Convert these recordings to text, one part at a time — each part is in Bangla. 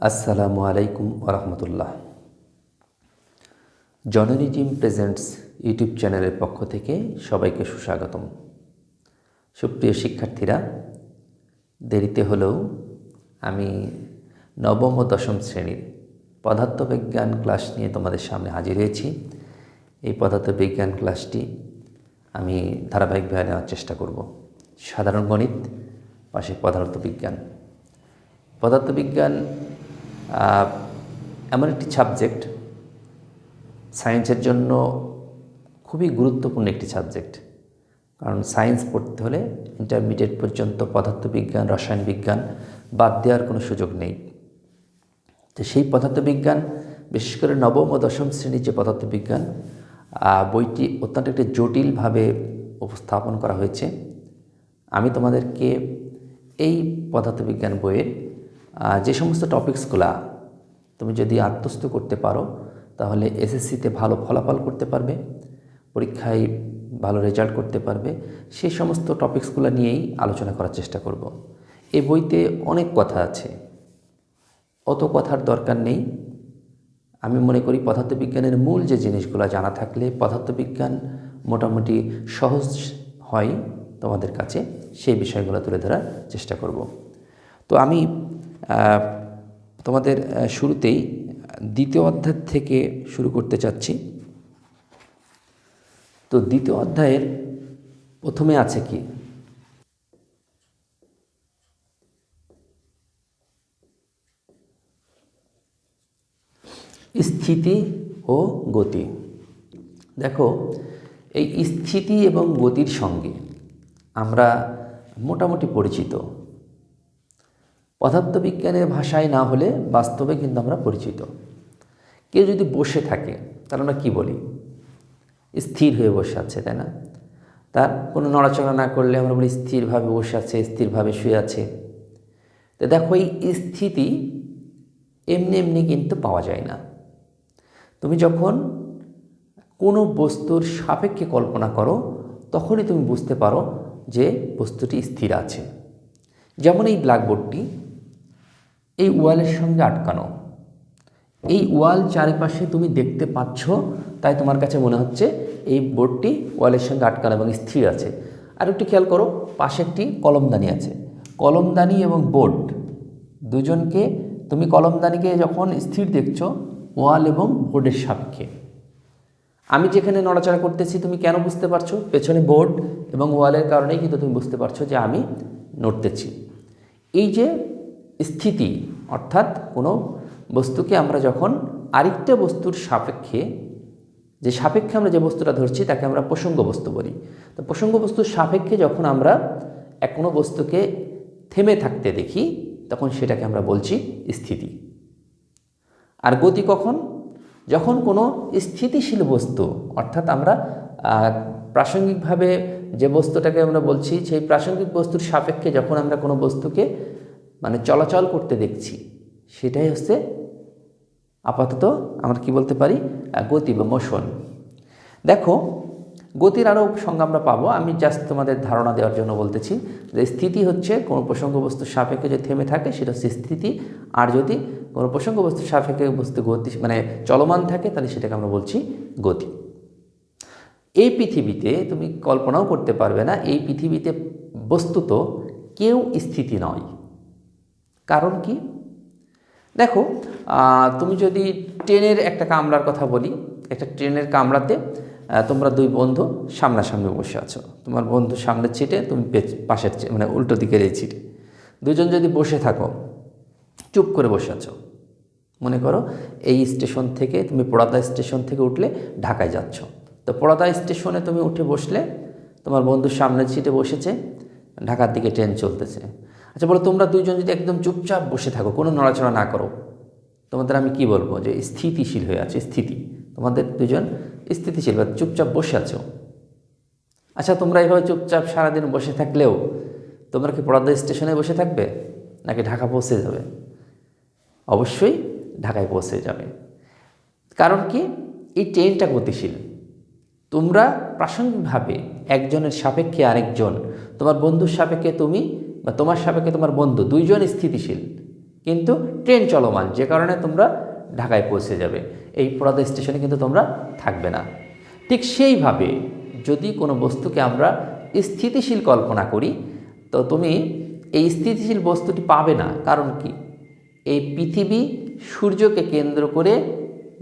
আসসালামু আলাইকুম ওরহমতুল্লাহ। জননী টিম প্রেজেন্টস ইউটিউব চ্যানেলের পক্ষ থেকে সবাইকে সুস্বাগতম। সুপ্রিয় শিক্ষার্থীরা, দেরিতে হলেও আমি নবম ও দশম শ্রেণির পদার্থবিজ্ঞান ক্লাস নিয়ে তোমাদের সামনে হাজির হয়েছি। এই পদার্থবিজ্ঞান ক্লাসটি আমি ধারাবাহিকভাবে নেওয়ার চেষ্টা করব। সাধারণ গণিত, পাশে পদার্থবিজ্ঞান। পদার্থবিজ্ঞান এমন একটি সাবজেক্ট সায়েন্সের জন্য খুবই গুরুত্বপূর্ণ একটি সাবজেক্ট কারণ সায়েন্স পড়তে হলে ইন্টারমিডিয়েট পর্যন্ত পদার্থবিজ্ঞান রসায়ন বিজ্ঞান বাদ দেওয়ার কোনো সুযোগ নেই। তো সেই পদার্থবিজ্ঞান, বিশেষ করে নবম ও দশম শ্রেণির যে পদার্থবিজ্ঞান বইটি অত্যন্ত একটি জটিলভাবে উপস্থাপন করা হয়েছে। আমি তোমাদেরকে এই পদার্থবিজ্ঞান বইয়ের যে সমস্ত টপিকসগুলা তুমি যদি আত্মস্থ করতে পারো, তাহলে এসএসসিতে ভালো ফলাফল করতে পারবে, পরীক্ষায় ভালো রেজাল্ট করতে পারবে। সেই সমস্ত টপিকসগুলো নিয়েই আলোচনা করার চেষ্টা করব। এ বইতে অনেক কথা আছে। অত কথার দরকার নেই। আমি মনে করি পদার্থবিজ্ঞানের মূল যে জিনিসগুলো জানা থাকলে পদার্থবিজ্ঞান মোটামুটি সহজ হয় তোমাদের কাছে, সেই বিষয়গুলো তুলে ধরার চেষ্টা করব। তো আমি তোমাদের শুরুতেই দ্বিতীয় অধ্যায় থেকে শুরু করতে চাচ্ছি। তো দ্বিতীয় অধ্যায়ের প্রথমে আছে কি? স্থিতি ও গতি। দেখো, এই স্থিতি এবং গতির সঙ্গে আমরা মোটামুটি পরিচিত। পদার্থবিজ্ঞানের ভাষায় না হলে বাস্তবে কিন্তু আমরা পরিচিত। কেউ যদি বসে থাকে, তাহলে আমরা কী বলি? স্থির হয়ে বসে আছে, তাই না? তার কোনো নড়াচড়া না করলে আমরা বলি স্থিরভাবে বসে আছে, স্থিরভাবে শুয়ে আছে। তো দেখো, এই স্থিতি এমনি এমনি কিন্তু পাওয়া যায় না। তুমি যখন কোনো বস্তুর সাপেক্ষে কল্পনা করো, তখনই তুমি বুঝতে পারো যে বস্তুটি স্থির আছে। যেমন এই ব্ল্যাকবোর্ডটি এই ওয়ালের সঙ্গে আটকানো। এই ওয়াল চারিপাশে তুমি দেখতে পাচ্ছ, তাই তোমার কাছে মনে হচ্ছে এই বোর্ডটি ওয়ালের সঙ্গে আটকানো এবং স্থির আছে। আর একটু খেয়াল করো, পাশে একটি কলমদানি আছে। কলমদানি এবং বোর্ড দুজনকে তুমি কলমদানিকে যখন স্থির দেখছ, ওয়াল এবং বোর্ডের সাপেক্ষে। আমি যেখানে নড়াচড়া করতেছি, তুমি কেন বুঝতে পারছ? পেছনে বোর্ড এবং ওয়ালের কারণেই কিন্তু তুমি বুঝতে পারছ যে আমি নড়তেছি। এই যে স্থিতি, অর্থাৎ কোনো বস্তুকে আমরা যখন আরেকটা বস্তুর সাপেক্ষে, যে সাপেক্ষে আমরা যে বস্তুটা ধরছি তাকে আমরা প্রসঙ্গ বস্তু বলি। তো প্রসঙ্গ বস্তুর সাপেক্ষে যখন আমরা এক কোনো বস্তুকে থেমে থাকতে দেখি, তখন সেটাকে আমরা বলছি স্থিতি। আর গতি কখন? যখন কোনো স্থিতিশীল বস্তু, অর্থাৎ আমরা প্রাসঙ্গিকভাবে যে বস্তুটাকে আমরা বলছি, সেই প্রাসঙ্গিক বস্তুর সাপেক্ষে যখন আমরা কোনো বস্তুকে মানে চলাচল করতে দেখছি, সেটাই হচ্ছে আপাতত আমরা কি বলতে পারি গতি বা মোশন দেখো, গতির আরও সংজ্ঞা আমরা পাবো। আমি জাস্ট তোমাদের ধারণা দেওয়ার জন্য বলতেছি যে স্থিতি হচ্ছে কোনো প্রসঙ্গ বস্তুর সাপেক্ষে যদি থেমে থাকে, সেটা হচ্ছে স্থিতি। আর যদি কোনো প্রসঙ্গ বস্তুর সাপেক্ষে বস্তু গতি মানে চলমান থাকে, তাহলে সেটাকে আমরা বলছি গতি। এই পৃথিবীতে তুমি কল্পনাও করতে পারবে না, এই পৃথিবীতে বস্তুত কেউ স্থিতি নয়। কারণ কি? দেখো তুমি যদি ট্রেনের একটা কামরার কথা বলি, একটা ট্রেনের কামরাতে তোমরা দুই বন্ধু সামনাসামনি বসে আছো। তোমার বন্ধু সামনের ছিটে, তুমি পাশের মানে উল্টো দিকের এই সিটে দুজন যদি বসে থাকো, চুপ করে বসে আছো, মনে করো এই স্টেশন থেকে, তুমি পড়াদা স্টেশন থেকে উঠলে ঢাকায় যাচ্ছ। তো পড়াদা স্টেশনে তুমি উঠে বসলে, তোমার বন্ধুর সামনের সিটে বসেছে, ঢাকার দিকে ট্রেন চলতেছে। আচ্ছা বলো, তোমরা দুইজন যদি একদম চুপচাপ বসে থাকো, কোনো নড়াচড়া না করো, তোমাদের আমি কি বলব যে স্থিতিশীল হয়ে আছে, স্থিতি। তোমাদের দুজন স্থিতিশীল বা চুপচাপ বসে আছো। আচ্ছা তোমরা এইভাবে চুপচাপ সারাদিন বসে থাকলেও তোমরা কি পড়াদা স্টেশনে বসে থাকবে, নাকি ঢাকা পৌঁছে যাবে? অবশ্যই ঢাকায় পৌঁছে যাবে। কারণ কি? এই ট্রেনটা গতিশীল। তোমরা প্রাসঙ্গিকভাবে একজনের সাপেক্ষে আরেকজন, তোমার বন্ধুর সাপেক্ষে তুমি বা তোমার সাপেক্ষে তোমার বন্ধু, দুইজন স্থিতিশীল, কিন্তু ট্রেন চলমান, যে কারণে তোমরা ঢাকায় পৌঁছে যাবে। এই পড়াদা স্টেশনে কিন্তু তোমরা থাকবে না। ঠিক সেইভাবে যদি কোনো বস্তুকে আমরা স্থিতিশীল কল্পনা করি, তো তুমি এই স্থিতিশীল বস্তুটি পাবে না। কারণ কি? এই পৃথিবী সূর্যকে কেন্দ্র করে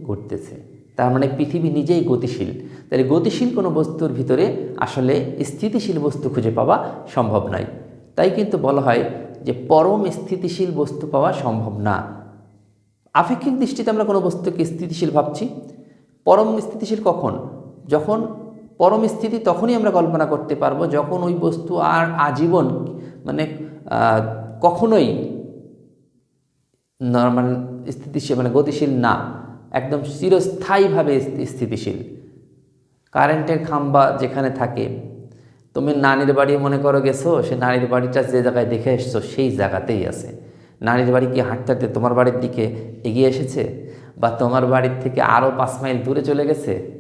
ঘুরতেছে তার মানে পৃথিবী নিজেই গতিশীল। তাহলে গতিশীল কোনো বস্তুর ভিতরে আসলে স্থিতিশীল বস্তু খুঁজে পাওয়া সম্ভব নয়। তাই কিন্তু বলা হয় যে পরম স্থিতিশীল বস্তু পাওয়া সম্ভব না। আপেক্ষিক দৃষ্টিতে আমরা কোনো বস্তুকে স্থিতিশীল ভাবছি। পরম স্থিতিশীল কখন? যখন পরম স্থিতি তখনই আমরা কল্পনা করতে পারব যখন ওই বস্তু আর আজীবন মানে কখনোই নর্মাল স্থিতিশীল মানে গতিশীল না। একদম চিরস্থায়ীভাবে স্থিতিশীল। কারেন্টের খাম্বা যেখানে থাকে তুমি নানির বাড়ি মনে করো গেছো, সে নানির বাড়িটা যে জায়গায় দেখে এসছো, সেই জায়গাতেই আছে। নানির বাড়ি কি হাঁটতে হাঁটতে তোমার বাড়ির দিকে এগিয়ে এসেছে? বা তোমার বাড়ির থেকে আরও পাঁচ মাইল দূরে চলে গেছে?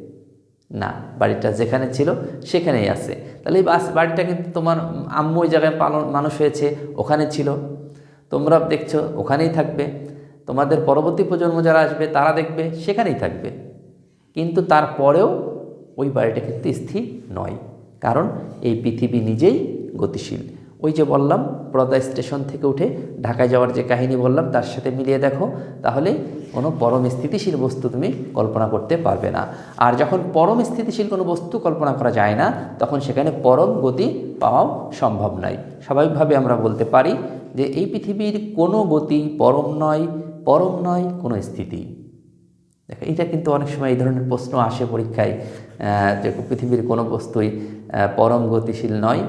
না, বাড়িটা যেখানে ছিল সেখানেই আছে। তাহলে এই বাস, বাড়িটা কিন্তু তোমার আম্মু ওই জায়গায় পালন, মানুষ হয়েছে, ওখানে ছিল। তোমরা দেখছ, ওখানেই থাকবে। তোমাদের পরবর্তী প্রজন্ম যারা আসবে, তারা দেখবে, সেখানেই থাকবে। কিন্তু তারপরেও ওই বাড়িটা কিন্তু স্থির নয়। কারণ এই পৃথিবী নিজেই গতিশীল। ওই যে বললাম, প্রদা স্টেশন থেকে উঠে ঢাকায় যাওয়ার যে কাহিনী বললাম, তার সাথে মিলিয়ে দেখো, তাহলে কোনো পরম স্থিতিশীল বস্তু তুমি কল্পনা করতে পারবে না। আর যখন পরম স্থিতিশীল কোনো বস্তু কল্পনা করা যায় না, তখন সেখানে পরম গতি পাওয়াও সম্ভব নয়। স্বাভাবিকভাবে আমরা বলতে পারি যে এই পৃথিবীর কোনো গতি পরম নয় পরম নয়, কোনো স্থিতি। দেখো এটা কিন্তু অনেক সময় এই ধরনের প্রশ্ন আসে পরীক্ষায়। যে পৃথিবীর কোনো বস্তুই পরম গতিশীল নয়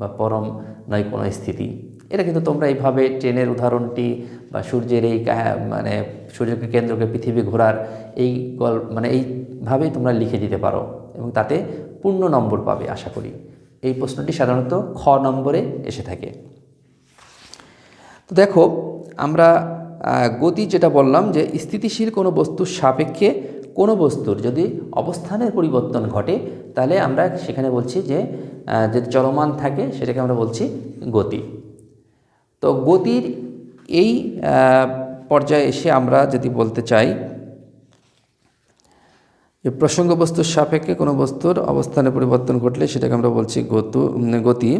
বা পরম নয় কোনো স্থিতি। এটা কিন্তু তোমরা এইভাবে ট্রেনের উদাহরণটি বা সূর্যের এই মানে সূর্যকে কেন্দ্রকে পৃথিবী ঘোরার এই গল মানে এইভাবেই তোমরা লিখে দিতে পারো এবং তাতে পূর্ণ নম্বর পাবে, আশা করি। এই প্রশ্নটি সাধারণত খ নম্বরে এসে থাকে। তো দেখো, আমরা গতি যেটা বললাম যে স্থিতিশীল কোনো বস্তুর সাপেক্ষে কোনো বস্তুর যদি অবস্থানের পরিবর্তন ঘটে, তাহলে আমরা সেখানে বলছি যে যদি চলমান থাকে সেটাকে আমরা বলছি গতি। তো গতির এই পর্যায়ে এসে আমরা যদি বলতে চাই যে প্রসঙ্গ বস্তুর সাপেক্ষে কোনো বস্তুর অবস্থানের পরিবর্তন ঘটলে সেটাকে আমরা বলছি গতু গতি।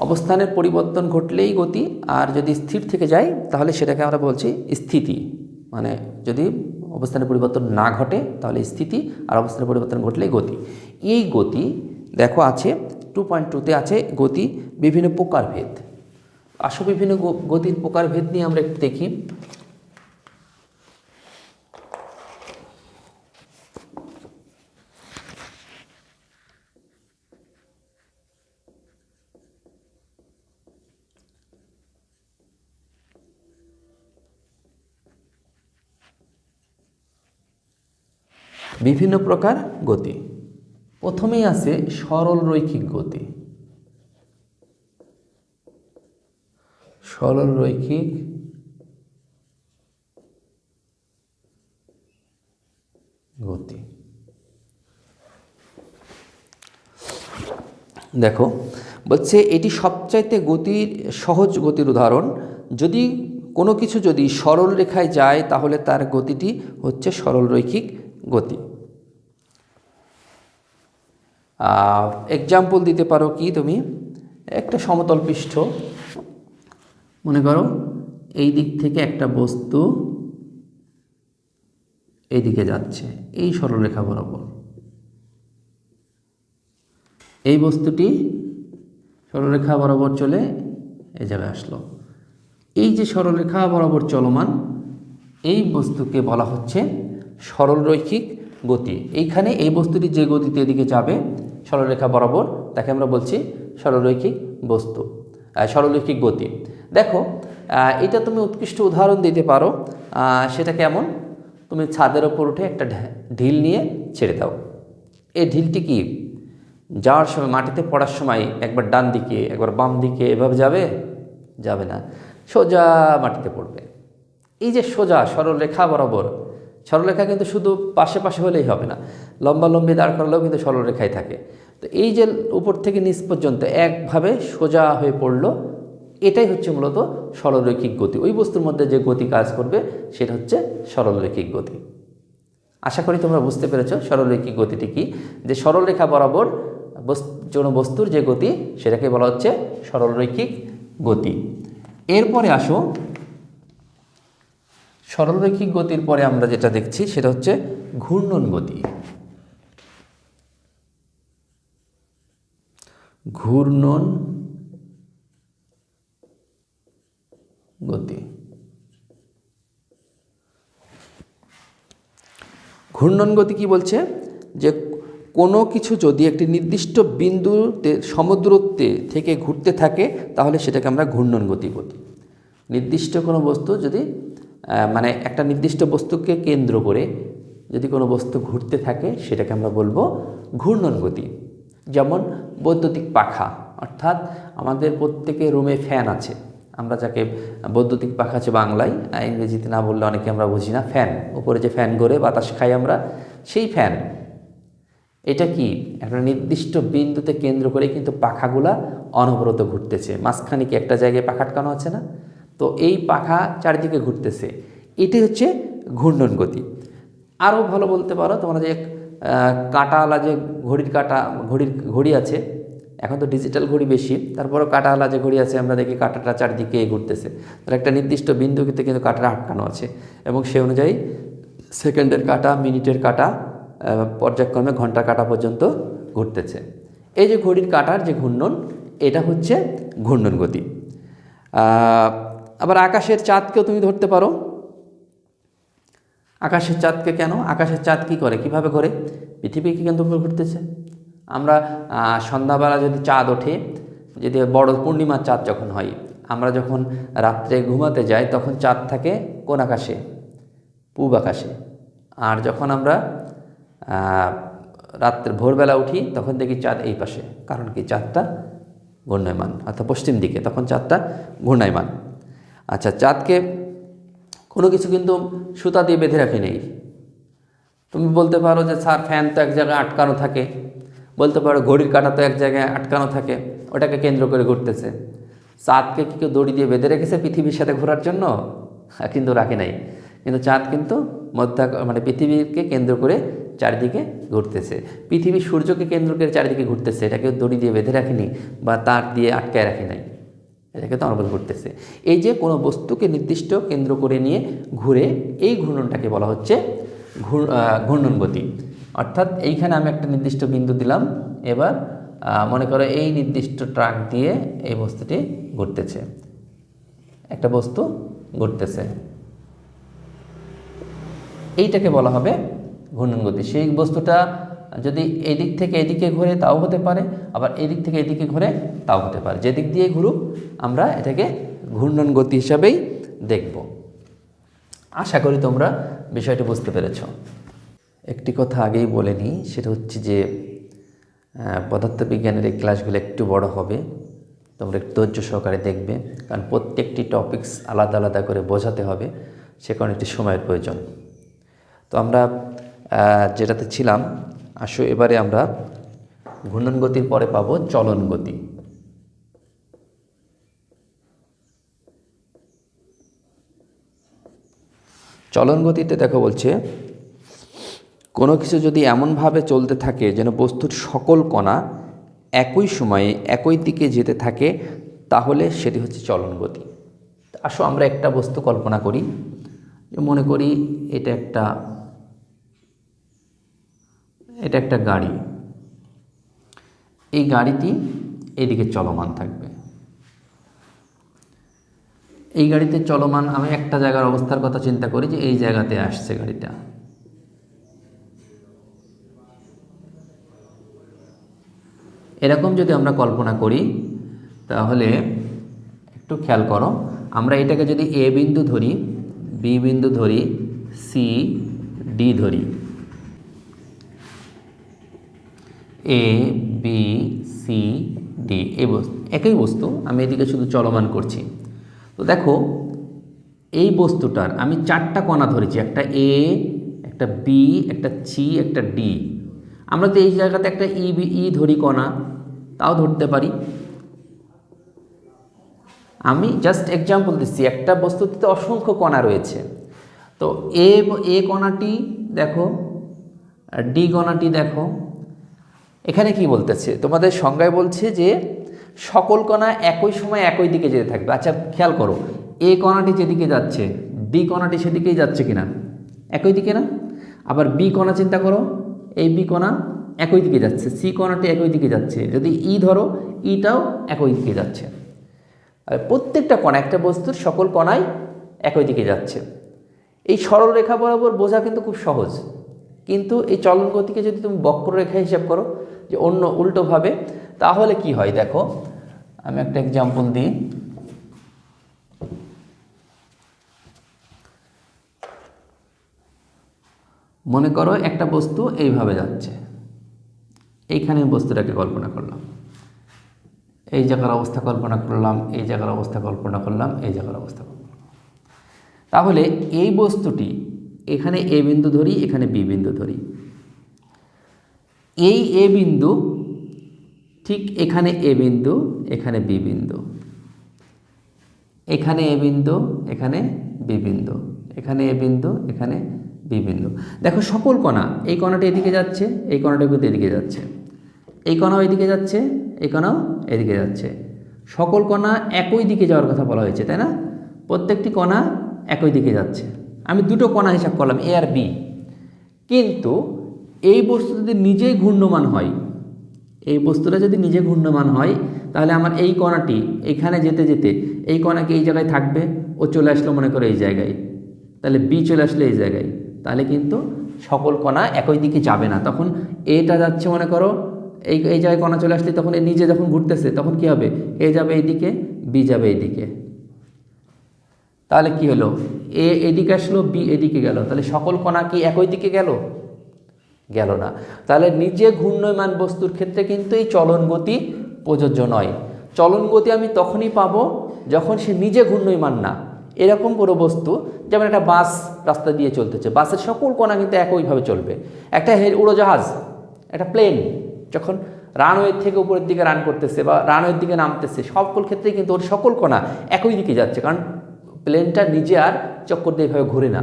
অবস্থানের পরিবর্তন ঘটলেই গতি, আর যদি স্থির থেকে যায়, তাহলে সেটাকে আমরা বলছি স্থিতি। মানে যদি অবস্থানের পরিবর্তন না ঘটে, তাহলে স্থিতি আর অবস্থানের পরিবর্তন ঘটলে গতি। এই গতি, দেখো আছে টু পয়েন্ট টুতে আছে গতি বিভিন্ন প্রকারভেদ। আসো বিভিন্ন গতির প্রকারভেদ নিয়ে আমরা একটু দেখি। বিভিন্ন প্রকার গতি। প্রথমেই আছে সরল রৈখিক গতি। সরল রৈখিক গতি। দেখো, বলছে এটি সবচাইতে গতির সহজ গতির উদাহরণ। যদি কোনো কিছু যদি সরল রেখায় যায়, তাহলে তার গতিটি হচ্ছে সরল রৈখিক গতি। এক্সাম্পল দিতে পারো কি তুমি? একটা সমতল পৃষ্ঠ। মনে করো, এই দিক থেকে একটা বস্তু এইদিকে যাচ্ছে, এই সরলরেখা বরাবর। এই বস্তুটি সরলরেখা বরাবর চলে এই জায়গায় আসলো। এই যে সরলরেখা বরাবর চলমান, এই বস্তুকে বলা হচ্ছে সরলরৈখিক গতি। এইখানে এই বস্তুটি যে গতিতে এদিকে যাবে সরলরেখা বরাবর তাকে আমরা বলছি সরলরৈখিক বস্তু আহ, সরলরৈখিক গতি। দেখো এটা তুমি উৎকৃষ্ট উদাহরণ দিতে পারো সেটা কেমন? তুমি ছাদের ওপর উঠে একটা ঢিল নিয়ে ছেড়ে দাও। এই ঢিলটি কি? যাওয়ার সময় মাটিতে পড়ার সময় একবার ডান দিকে একবার বাম দিকে এভাবে যাবে? যাবে না। সোজা মাটিতে পড়বে। এই যে সোজা সরলরেখা বরাবর সরলরেখা কিন্তু শুধু পাশে পাশে হলেই হবে না। লম্বা লম্বি দাঁড় করালেও কিন্তু সরলরেখাই থাকে। তো এই যে উপর থেকে নিচ পর্যন্ত একভাবে সোজা হয়ে পড়ল, এটাই হচ্ছে মূলত সরলরৈখিক গতি। ওই বস্তুর মধ্যে যে গতি কাজ করবে, সেটা হচ্ছে সরলরৈখিক গতি। আশা করি তোমরা বুঝতে পেরেছ সরলরৈখিক গতিটি কী। যে সরলরেখা বরাবর কোনো বস্তুর যে গতি, সেটাকে বলা হচ্ছে সরলরৈখিক গতি। এরপরে আসো, সরলরৈখিক গতির পরে আমরা যেটা দেখছি, সেটা হচ্ছে ঘূর্ণন গতি। ঘূর্ণন গতি। ঘূর্ণন গতি কি বলছে? যে কোনো কিছু যদি একটি নির্দিষ্ট বিন্দুতে সমদূরত্বে থেকে ঘুরতে থাকে, তাহলে সেটাকে আমরা ঘূর্ণন গতি বলি। নির্দিষ্ট কোনো বস্তু যদি মানে একটা নির্দিষ্ট বস্তুকে কেন্দ্র করে যদি কোনো বস্তু ঘুরতে থাকে, সেটাকে আমরা বলব ঘূর্ণন গতি। যেমন বৈদ্যুতিক পাখা, অর্থাৎ আমাদের প্রত্যেকে রুমে ফ্যান আছে। আমরা যাকে বৈদ্যুতিক পাখা আছে বাংলায় ইংরেজিতে না বললে অনেকে আমরা বুঝি না, ফ্যান। উপরে যে ফ্যান ঘরে বাতাস খাই আমরা, সেই ফ্যান। এটা কি? একটা নির্দিষ্ট বিন্দুতে কেন্দ্র করে কিন্তু পাখাগুলা অনবরত ঘুরতেছে। মাঝখানে কি একটা জায়গায় পাখা আটকানো আছে না? তো এই পাখা চারিদিকে ঘুরতেছে। এটি হচ্ছে ঘূর্ণন গতি আরও ভালো বলতে পারো, তোমরা যে কাঁটাওয়ালা যে ঘড়ির কাঁটা, ঘড়ির ঘড়ি আছে, এখন তো ডিজিটাল ঘড়ি বেশি, তারপরেও কাঁটাওয়ালা যে ঘড়ি আছে, আমরা দেখি কাঁটাটা চারদিকে ঘুরতেছে। তার একটা নির্দিষ্ট বিন্দুতে কিন্তু কাঁটাটা আটকানো আছে এবং সে অনুযায়ী সেকেন্ডের কাটা, মিনিটের কাটা পর্যায়ক্রমে ঘণ্টা কাটা পর্যন্ত ঘুরতেছে। এই যে ঘড়ির কাটার যে ঘূর্ণন, এটা হচ্ছে ঘূর্ণন গতি। আবার আকাশের চাঁদকেও তুমি ধরতে পারো। আকাশের চাঁদকে কেন? আকাশের চাঁদ কী করে? কীভাবে করে? পৃথিবীকে কেন্দ্র ঘুরতেছে আমরা সন্ধ্যাবেলা যদি চাঁদ ওঠে, যদি বড় পূর্ণিমার চাঁদ যখন হয়, আমরা যখন রাত্রে ঘুমাতে যাই, তখন চাঁদ থাকে কোন আকাশে? পূব আকাশে। আর যখন আমরা রাত্রে ভোরবেলা উঠি, তখন দেখি চাঁদ এই পাশে। কারণ কি? চাঁদটা ঘূর্ণায়মান, অর্থাৎ পশ্চিম দিকে। তখন চাঁদটা ঘূর্ণায়মান। আচ্ছা চাঁদকে কোনো কিছু কিন্তু সুতা দিয়ে বেঁধে রাখি নেই। তুমি বলতে পারো যে, স্যার, ফ্যান তো এক জায়গায় আটকানো থাকে। বলতে পারো, ঘড়ির কাঁটা তো এক জায়গায় আটকানো থাকে, ওটাকে কেন্দ্র করে ঘুরতেছে। চাঁদকে কি কেউ দড়ি দিয়ে বেঁধে রেখেছে পৃথিবীর সাথে ঘোরার জন্য? কিন্তু রাখে নাই। কিন্তু চাঁদ কিন্তু মধ্যা মানে পৃথিবীকে কেন্দ্র করে চারিদিকে ঘুরতেছে। পৃথিবী সূর্যকে কেন্দ্র করে চারিদিকে ঘুরতেছে এটাকে দড়ি দিয়ে বেঁধে রাখেনি বা তার দিয়ে আটকায় রাখে নাই। এটাকে তো ঘুরতেছে। এই যে কোনো বস্তুকে নির্দিষ্ট কেন্দ্র করে নিয়ে ঘুরে এই ঘূর্ণনটাকে বলা হচ্ছে ঘূর্ণন গতি। অর্থাৎ এইখানে আমি একটা নির্দিষ্ট বিন্দু দিলাম, এবার মনে করো এই নির্দিষ্ট ট্রাক দিয়ে এই বস্তুটি ঘুরতেছে। একটা বস্তু ঘুরতেছে। এইটাকে বলা হবে ঘূর্ণন গতি। সেই বস্তুটা যদি এদিক থেকে এদিকে ঘুরে তাও হতে পারে, আবার এদিক থেকে এদিকে ঘুরে তাও হতে পারে। যেদিক দিয়ে ঘুরুক, আমরা এটাকে ঘূর্ণন গতি হিসাবেই দেখব। আশা করি তোমরা বিষয়টি বুঝতে পেরেছ। একটি কথা আগেই বলে নিই, সেটা হচ্ছে যে পদার্থবিজ্ঞানের এই ক্লাসগুলো একটু বড় হবে। তোমরা একটু ধৈর্য সহকারে দেখবে, কারণ প্রত্যেকটি টপিকস আলাদা আলাদা করে বোঝাতে হবে, সে কারণে একটি সময়ের প্রয়োজন। তো আমরা যেটাতে ছিলাম আসো, এবারে আমরা ঘূর্ণন গতির পরে পাবো চলন গতি। চলন গতিতে দেখো বলছে, কোনো কিছু যদি এমনভাবে চলতে থাকে যেন বস্তুর সকল কণা একই সময়ে একই দিকে যেতে থাকে, তাহলে সেটি হচ্ছে চলন গতি। আসো, আমরা একটা বস্তু কল্পনা করি, মনে করি এটা একটা এটা একটা গাড়ি। এই গাড়িটি এদিকে চলমান থাকবে। এই গাড়িতে চলমান, আমি একটা জায়গার অবস্থার কথা চিন্তা করি যে এই জায়গাতে আসছে গাড়িটা। এরকম যদি আমরা কল্পনা করি, তাহলে একটু খেয়াল করো, আমরা এটাকে যদি এ বিন্দু ধরি, বি বিন্দু ধরি, সি, ডি ধরি। এ বি সি ডি এই বস্তু একই বস্তু, আমি এদিকে শুধু চলমান করছি। তো দেখো, এই বস্তুটার আমি চারটা কণা ধরেছি, একটা এ একটা বি একটা সি একটা ডি আমরা তো এই জায়গাতে একটা ই বি ই ধরি কণা, তাও ধরতে পারি। আমি জাস্ট এক্সাম্পল দিচ্ছি, একটা বস্তুতে অসংখ্য কণা রয়েছে। তো এ এ কণাটি দেখো ডি কণাটি দেখো এখানে কি বলতেছে? তোমাদের সংজ্ঞায় বলছে যে সকল কণা একই সময় একই দিকে যেতে থাকবে। আচ্ছা খেয়াল করো, এ কণাটি যেদিকে যাচ্ছে ডি কণাটি সেদিকেই যাচ্ছে কিনা? একই দিকে না? আবার বি কণা চিন্তা করো, এই বি কণা একই দিকে যাচ্ছে, সি কণাটি একই দিকে যাচ্ছে। যদি ই ধরো, ইটাও একই দিকে যাচ্ছে। আর প্রত্যেকটা কণা, একটা বস্তুর সকল কণাই একই দিকে যাচ্ছে। এই সরল রেখা বরাবর বোঝা কিন্তু খুব সহজ। কিন্তু এই চলন গতিকে যদি তুমি বক্ররেখা হিসাব করো, যে অন্য উল্টোভাবে তাহলে কি হয় দেখো, আমি একটা এক্সাম্পল দিই। মনে করো একটা বস্তু এইভাবে যাচ্ছে। এইখানে বস্তুটাকে কল্পনা করলাম। এই জায়গার অবস্থা কল্পনা করলাম, এই জায়গার অবস্থা কল্পনা করলাম, এই জায়গার অবস্থা কল্পনা তাহলে এই বস্তুটি এখানে এ বিন্দু ধরি, এখানে বি বিন্দু ধরি। এই এ বিন্দু, ঠিক এখানে এ বিন্দু, এখানে বি বিন্দু। এখানে এ বিন্দু, এখানে বি বিন্দু। এখানে এ বিন্দু, এখানে বি বিন্দু। দেখো, সকল কণা, এই কণাটা এদিকে যাচ্ছে, এই কণাটা কিন্তু এদিকে যাচ্ছে। এই কণাও এদিকে যাচ্ছে, এই কণাও এদিকে যাচ্ছে। সকল কণা একই দিকে যাওয়ার কথা বলা হয়েছে, তাই না? প্রত্যেকটি কণা একই দিকে যাচ্ছে। আমি দুটো কণা হিসাব করলাম এ আর বি কিন্তু এই বস্তু যদি নিজেই ঘূর্ণমান হয়, এই বস্তুটা যদি নিজে ঘূর্ণমান হয়, তাহলে আমার এই কণাটি এখানে যেতে যেতে, এই কণাকে এই জায়গায় থাকবে? ও চলে আসলো মনে করো এই জায়গায়। তাহলে বি চলে আসলে এই জায়গায়। তাহলে কিন্তু সকল কণা একই দিকে যাবে না। তখন এটা যাচ্ছে মনে করো, এই এই জায়গায় কণা চলে আসলে তখন এ নিজে যখন ঘুরতেছে, তখন কি হবে? এ যাবে এইদিকে বি যাবে এইদিকে। তাহলে কি হলো? এ এদিকে আসলো বি এদিকে গেল। তাহলে সকল কণা কি একই দিকে গেল? গেল না। তাহলে নিজে ঘূর্ণয়মান বস্তুর ক্ষেত্রে কিন্তু এই চলন গতি প্রযোজ্য নয়। চলন গতি আমি তখনই পাবো যখন সে নিজে ঘূর্ণয়মান না। এরকম কোনো বস্তু, যেমন একটা বাস রাস্তা দিয়ে চলতেছে, বাসের সকল কণা কিন্তু একইভাবে চলবে। একটা হে, উড়োজাহাজ, একটা প্লেন যখন রানওয়ের থেকে উপরের দিকে রান করতেছে বা রানওয়ের দিকে নামতেছে সকল ক্ষেত্রে কিন্তু ওর সকল কণা একই দিকে যাচ্ছে। কারণ প্লেনটা নিজে আর চক্কর দিয়ে এভাবে ঘুরে না।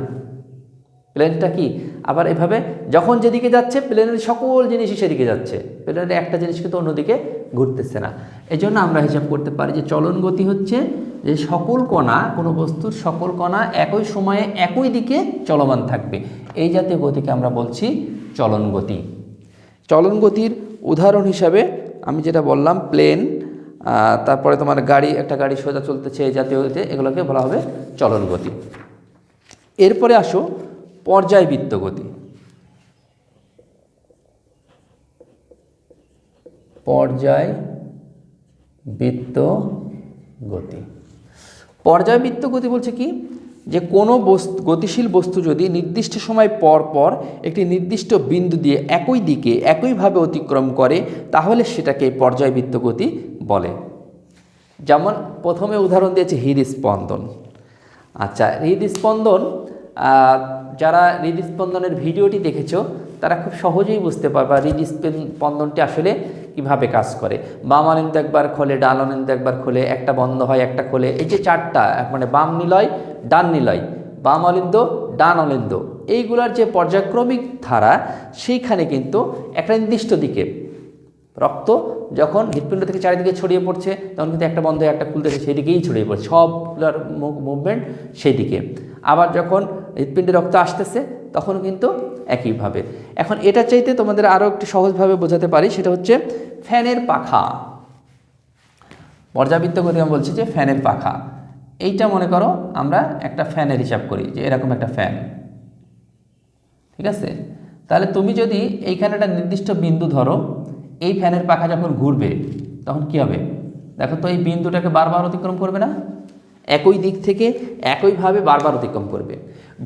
প্লেনটা কি? আবার এভাবে যখন যেদিকে যাচ্ছে প্লেনের সকল জিনিসই সেদিকে যাচ্ছে। প্লেনের একটা জিনিস কিন্তু অন্যদিকে ঘুরতেছে না। এই জন্য আমরা হিসাব করতে পারি যে চলন গতি হচ্ছে যে সকল কণা, কোনো বস্তুর সকল কণা একই সময়ে একই দিকে চলমান থাকবে। এই জাতীয় গতিকে আমরা বলছি চলন গতি। চলন গতির উদাহরণ হিসাবে আমি যেটা বললাম প্লেন তারপরে তোমার গাড়ি, একটা গাড়ি সোজা চলতেছে এই জাতীয় এগুলোকে বলা হবে চলন গতি। এরপরে আসো পর্যায়বৃত্ত গতি। পর্যায় পর্যায়বৃত্ত গতি। পর্যায়বৃত্ত গতি বলছে কি? যে কোনো বস্তু, গতিশীল বস্তু যদি নির্দিষ্ট সময় পর পর একটি নির্দিষ্ট বিন্দু দিয়ে একই দিকে একইভাবে অতিক্রম করে, তাহলে সেটাকে পর্যায়বৃত্ত গতি বলে। যেমন প্রথমে উদাহরণ দিয়েছে হৃদস্পন্দন। আচ্ছা হৃদস্পন্দন যারা হৃদস্পন্দনের ভিডিওটি দেখেছ, তারা খুব সহজেই বুঝতে পারবা হৃদস্পন্দনটি আসলে কীভাবে কাজ করে? বাম অনিন্দ একবার খোলে, ডান অনিন্দ একবার খোলে, একটা বন্ধ হয়, একটা খোলে, এই যে চারটা মানে বাম নিলয়, ডান নিলয়, বাম অলিন্দ ডান অলিন্দ এইগুলার যে পর্যায়ক্রমিক ধারা, সেইখানে কিন্তু একটা নির্দিষ্ট দিকে রক্ত যখন হৃৎপিণ্ড থেকে চারিদিকে ছড়িয়ে পড়ছে, তখন কিন্তু একটা বন্ধ একটা খুলতেছে সেই দিকেই ছড়িয়ে পড়ছে, সবগুলোর মুভমেন্ট সেই দিকে আবার যখন হৃৎপিণ্ডে রক্ত আসতেছে, তখন কিন্তু একইভাবে। এখন এটা চাইতে তোমাদের আরও একটু সহজভাবে বোঝাতে পারি, সেটা হচ্ছে ফ্যানের পাখা। পর্যাবৃত্ত গতি আমি বলছি যে ফ্যানের পাখা। এইটা মনে করো আমরা একটা ফ্যানের হিসাব করি, যে এরকম একটা ফ্যান। ঠিক আছে? তাহলে তুমি যদি এইখানে একটা নির্দিষ্ট বিন্দু ধরো, এই ফ্যানের পাখা যখন ঘুরবে, তখন কি হবে? দেখো তো এই বিন্দুটাকে বারবার অতিক্রম করবে না? একই দিক থেকে একইভাবে বারবার অতিক্রম করবে।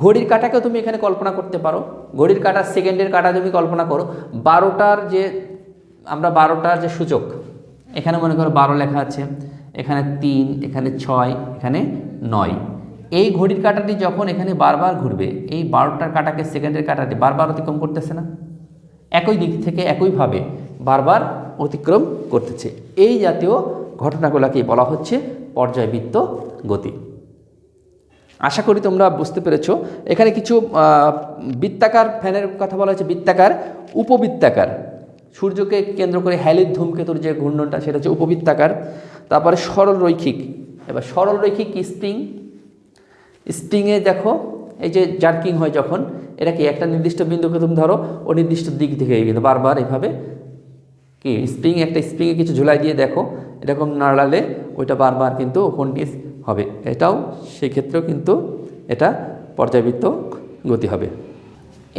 ঘড়ির কাটাকেও তুমি এখানে কল্পনা করতে পারো। ঘড়ির কাটা, সেকেন্ডের কাটা তুমি কল্পনা করো। বারোটার যে, আমরা বারোটার যে সূচক, এখানে মনে করো বারো লেখা আছে, এখানে তিন, এখানে ছয়, এখানে নয়। এই ঘড়ির কাটাটি যখন এখানে বারবার ঘুরবে, এই বারোটার কাটাকে, সেকেন্ডের কাটাটি বারবার অতিক্রম করতেছে না? একই দিক থেকে একইভাবে বারবার অতিক্রম করতেছে। এই জাতীয় ঘটনাগুলোকেই বলা হচ্ছে পর্যায়বৃত্ত গতি। আশা করি তোমরা বুঝতে পেরেছ। এখানে কিছু বৃত্তাকার, ফ্যানের কথা বলা হয়েছে, বৃত্তাকার, উপবৃত্তাকার। সূর্যকে কেন্দ্র করে হ্যালির ধূমকেতুর যে ঘূর্ণনটা, সেটা হচ্ছে উপবৃত্তাকার। তারপরে সরল রৈখিক। এবার সরল রৈখিক স্প্রিং। স্প্রিংয়ে দেখো, এই যে জার্কিং হয় যখন এটা কি একটা নির্দিষ্ট বিন্দুকে তুমি ধরো, ও নির্দিষ্ট দিক থেকে কিন্তু বারবার এইভাবে কি? স্প্রিং একটা স্প্রিংয়ে কিছু ঝুলাই দিয়ে দেখো, এরকম নাড়ালে ওইটা বারবার কিন্তু ওপন নিচ হবে। এটাও সেই ক্ষেত্রেও কিন্তু এটা পর্যাবৃত্ত গতি হবে।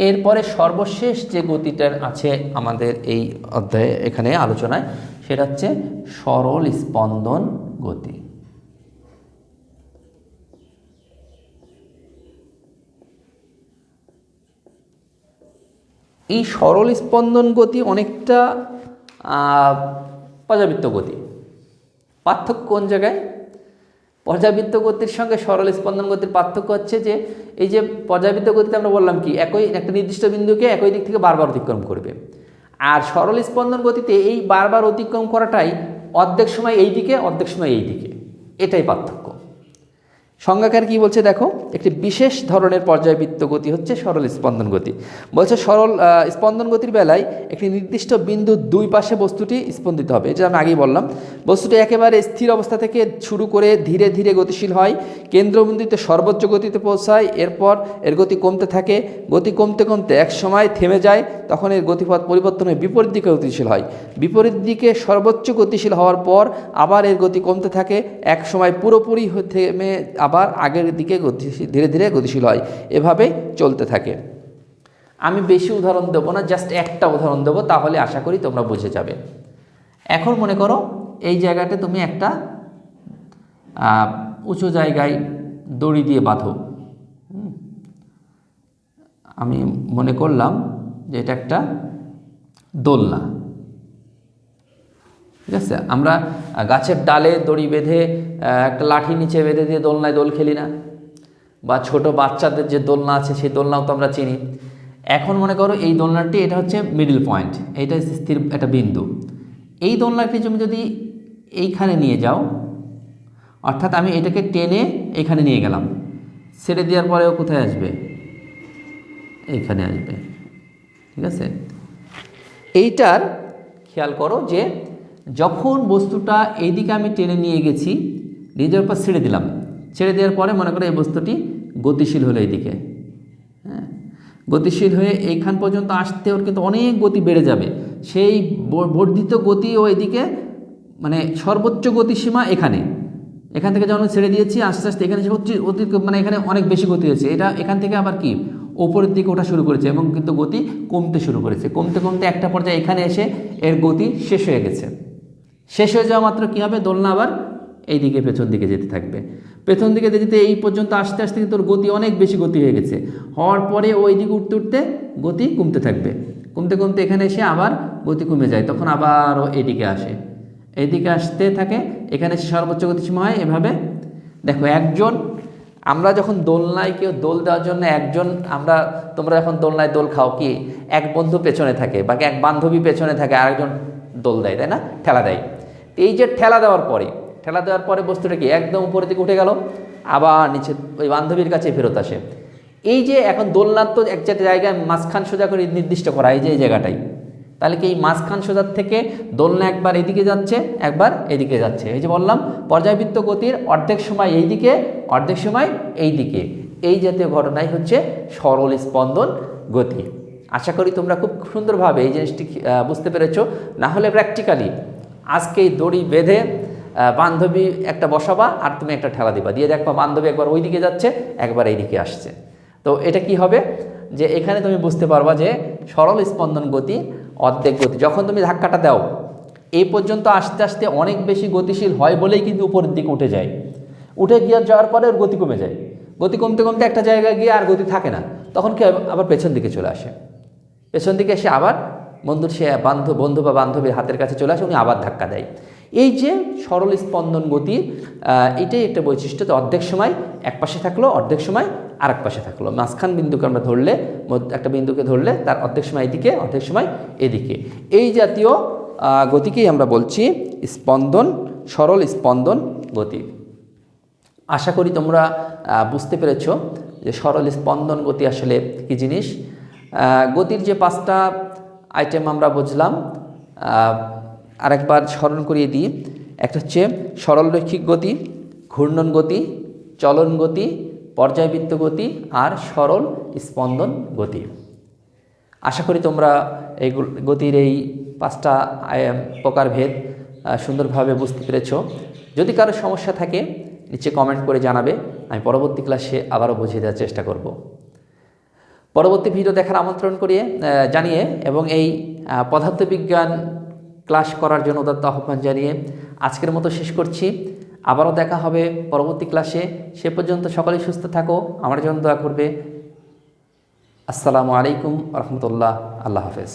এরপরে সর্বশেষ যে গতিটার আছে আমাদের এই অধ্যায়ে এখানে আলোচনায়, সেটা হচ্ছে সরল স্পন্দন গতি। এই সরল স্পন্দন গতি অনেকটা পর্যাবৃত্ত গতি। পার্থক্য কোন জায়গায়? পর্যাবৃত্ত গতির সঙ্গে সরল স্পন্দন গতির পার্থক্য হচ্ছে যে, এই যে পর্যাবৃত্ত গতিতে আমরা বললাম কি, একই একটা নির্দিষ্ট বিন্দুকে একই দিক থেকে বারবার অতিক্রম করবে। আর সরল স্পন্দন গতিতে এই বারবার অতিক্রম করাটাই অর্ধেক সময় এই দিকে, অর্ধেক সময় এই দিকে। এটাই পার্থক্য। সংজ্ঞাকার কি বলছে দেখো? একটি বিশেষ ধরনের পর্যায়বৃত্ত গতি হচ্ছে সরল স্পন্দন গতি। বলছে সরল স্পন্দন গতির বেলায় একটি নির্দিষ্ট বিন্দু দুই পাশে বস্তুটি স্পন্দিত হবে। যেটা আমি আগেই বললাম। বস্তুটি একেবারে স্থির অবস্থা থেকে শুরু করে ধীরে ধীরে গতিশীল হয়। কেন্দ্রবিন্দুতে সর্বোচ্চ গতিতে পৌঁছায়। এরপর এর গতি কমতে থাকে। গতি কমতে কমতে এক সময় থেমে যায়। তখন এর গতিপথ পরিবর্তন হয়ে বিপরীত দিকে গতিশীল হয়। বিপরীত দিকে সর্বোচ্চ গতিশীল হওয়ার পর আবার এর গতি কমতে থাকে। এক সময় পুরোপুরি থেমে আবার আগের দিকে গতিশীল ধীরে ধীরে গতিশীল হয়। এভাবেই চলতে থাকে। আমি বেশি উদাহরণ দেবো না জাস্ট একটা উদাহরণ দেবো, তাহলে আশা করি তোমরা বুঝে যাবে। এখন মনে করো, এই জায়গাটা তুমি একটা উঁচু জায়গায় দড়ি দিয়ে বাঁধো। আমি মনে করলাম যে এটা একটা দোলনা। ঠিক আছে? আমরা গাছের ডালে দড়ি বেঁধে একটা লাঠি নিচে বেঁধে দিয়ে দোলনায় দোল খেলি না। বা ছোট বাচ্চাদের যে দোলনা আছে, সেই দোলনাও তো আমরা চিনি। এখন মনে করো এই দোলনাটি, এটা হচ্ছে মিডল পয়েন্ট হচ্ছে স্থির একটা বিন্দু। এই দোলনাটি তুমি যদি এইখানে নিয়ে যাও, অর্থাৎ আমি এটাকে টেনে এখানে নিয়ে গেলাম। ছেড়ে দেওয়ার পরেও কোথায় আসবে? এইখানে আসবে। ঠিক আছে? এইটার খেয়াল করো যে যখন বস্তুটা এইদিকে আমি টেনে নিয়ে গেছি নিয়ে যাওয়ার পর ছেড়ে দিলাম। ছেড়ে দেওয়ার পরে মনে করো এই বস্তুটি গতিশীল হলো এইদিকে। হ্যাঁ? গতিশীল হয়ে এইখান পর্যন্ত আসতে ওর কিন্তু অনেক গতি বেড়ে যাবে। সেই বর্ধিত গতি ও এদিকে মানে সর্বোচ্চ গতিসীমা এখানে। এখান থেকে যখন ছেড়ে দিয়েছি, আস্তে আস্তে এখানে অতি- মানে এখানে অনেক বেশি গতি হয়েছে। এটা এখান থেকে আবার কি? ওপরের দিকে ওঠা শুরু করেছে এবং কিন্তু গতি কমতে শুরু করেছে। কমতে কমতে একটা পর্যায়ে এখানে এসে এর গতি শেষ হয়ে গেছে। শেষ হয়ে যাওয়া মাত্র কী হবে? দোলনা আবার এই দিকে পেছন দিকে যেতে থাকবে। পেছন দিকে যেতে এই পর্যন্ত আসতে আসতে কিন্তু ওর গতি অনেক বেশি গতি হয়ে গেছে। হওয়ার পরে ওই দিকে উঠতে উঠতে গতি কমতে থাকবে। কমতে কমতে এখানে এসে আবার গতি কমে যায়। তখন আবার ও এদিকে আসে। এদিকে আসতে থাকে। এখানে এসে সর্বোচ্চ গতিসীমা হয় এভাবে। দেখো, একজন, আমরা যখন দোলনায় কেউ দোল দেওয়ার জন্য একজন, আমরা, তোমরা যখন দোলনায় দোল খাও কি, এক বন্ধু পেছনে থাকে বা এক বান্ধবী পেছনে থাকে, আরেকজন দোল দেয়, তাই না? ঠেলা দেয়। এই যে ঠেলা দেওয়ার পরে, ঠেলা দেওয়ার পরে বস্তুটা কি একদম উপরের দিকে উঠে গেল, আবার নিচে ওই বান্ধবীর কাছে ফেরত আসে। এই যে এখন দোলনার তো এক জায়গায় মাঝখান সোজা করে নির্দিষ্ট করা, এই যে এই জায়গাটাই। তাহলে কি এই মাঝখান সোজার থেকে দোলনা একবার এদিকে যাচ্ছে, একবার এদিকে যাচ্ছে। এই যে বললাম, পর্যায়বৃত্ত গতির অর্ধেক সময় এই দিকে অর্ধেক সময় এই দিকে এই জাতীয় ঘটনাই হচ্ছে সরল স্পন্দন গতি। আশা করি তোমরা খুব সুন্দরভাবে এই জিনিসটি বুঝতে পেরেছ। না হলে প্র্যাকটিক্যালি আজকে এই দড়ি বেঁধে বান্ধবী একটা বসাবা আর তুমি একটা ঠেলা দিবা। দিয়ে দেখবা বান্ধবী একবার ওই দিকে যাচ্ছে, একবার এই দিকে আসছে। তো এটা কি হবে? যে এখানে তুমি বুঝতে পারবা যে সরল স্পন্দন গতি, অর্ধেক গতি। যখন তুমি ধাক্কাটা দাও এই পর্যন্ত আস্তে আস্তে অনেক বেশি গতিশীল হয় বলেই কিন্তু উপরের দিকে উঠে যায়। উঠে গিয়ে যাওয়ার পরে ওর গতি কমে যায়। গতি কমতে কমতে একটা জায়গায় গিয়ে আর গতি থাকে না। তখন কি আবার পেছন দিকে চলে আসে। পেছন দিকে এসে আবার বন্ধুর সে বান্ধব, বন্ধু বা বান্ধবীর হাতের কাছে চলে আসে, উনি আবার ধাক্কা দেয়। এই যে সরল স্পন্দন গতি এটাই একটা বৈশিষ্ট্য যে অর্ধেক সময় এক পাশে থাকল, অর্ধেক সময় আর এক পাশে থাকল। মাঝখান বিন্দুকে আমরা ধরলে একটা বিন্দুকে ধরলে তার অর্ধেক সময় এদিকে, অর্ধেক সময় এদিকে। এই জাতীয় গতিকেই আমরা বলছি স্পন্দন, সরল স্পন্দন গতি। আশা করি তোমরা বুঝতে পেরেছ যে সরল স্পন্দন গতি আসলে কী জিনিস? গতির যে পাঁচটা আইটেম আমরা বুঝলাম আরেকবার স্মরণ করিয়ে দিই। একটা হচ্ছে সরলরৈখিক গতি, ঘূর্ণন গতি, চলন গতি, পর্যায়বৃত্ত গতি আর সরল স্পন্দন গতি। আশা করি তোমরা এই গতির এই পাঁচটা প্রকারভেদ সুন্দরভাবে বুঝতে পেরেছ। যদি কারও সমস্যা থাকে, নিচে কমেন্ট করে জানাবে। আমি পরবর্তী ক্লাসে আবারও বুঝিয়ে দেওয়ার চেষ্টা করব। পরবর্তী ভিডিও দেখার আমন্ত্রণ করিয়ে জানিয়ে এবং এই পদার্থবিজ্ঞান ক্লাস করার জন্য উদাত্ত আহ্বান জানিয়ে আজকের মতো শেষ করছি। আবারও দেখা হবে পরবর্তী ক্লাসে সে পর্যন্ত সকলেই সুস্থ থাকো। আমার জন্য দোয়া করবে। আসসালামু আলাইকুম রহমতুল্লাহ। আল্লাহ হাফেজ।